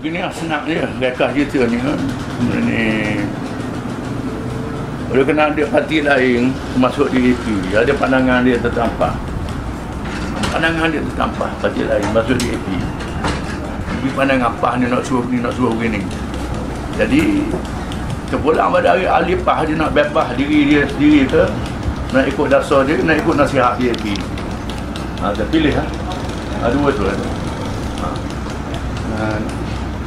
begini lah, senang je. Rekah cerita ni. ha. Ni. Oleh kena ada parti lain masuk DAP, ada pandangan dia tertampah. Pandangan dia tertampah, parti lain masuk DAP. Tapi pandang apa ni nak suruh ni, nak suruh begini. Jadi, terpulang pada hari alipah dia nak bebas diri dia sendiri ke, nak ikut dasar dia, nak ikut nasihat DAP. Ha, terpilih ha. Ha, dua tu. Ha. uh,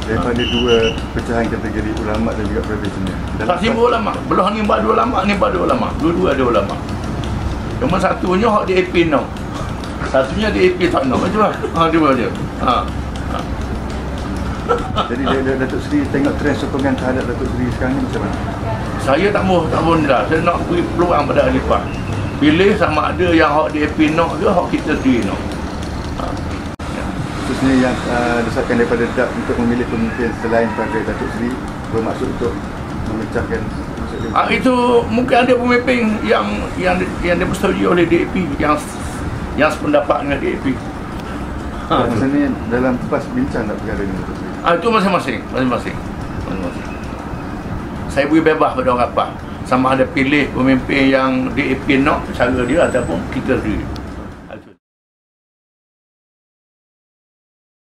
daripada dua pecahan kategori ulama dan juga profesional. Tak simbol ulama. Belah ni badu ulama, ni badu ulama. Dua-dua ada ulama. Cuma satunya hak DAP no. Satunya DAP tak no. Macam mana? Ha, dia dia. Ha. ha. Jadi dia, Datuk Seri tengok trend sokongan terhadap Datuk Seri sekarang ni macam mana? Saya tak mau tak mau dah. Saya nak beri peluang pada Alifah. Pilih sama ada yang hak DAP no ke hak kita sendiri no. Khususnya yang uh, desakan daripada DAP untuk memilih pemimpin selain pada Datuk Seri bermaksud untuk memecahkan. Ha, itu mungkin ada pemimpin yang yang yang dipersetujui oleh DAP yang yang sependapat dengan DAP. Ha, Dan sebenarnya dalam PAS bincang tak perkara ni Datuk Seri. Ah itu masing-masing, masing-masing. Masing-masing. Saya beri bebas pada orang apa. Sama ada pilih pemimpin yang DAP nak cara dia ataupun kita sendiri.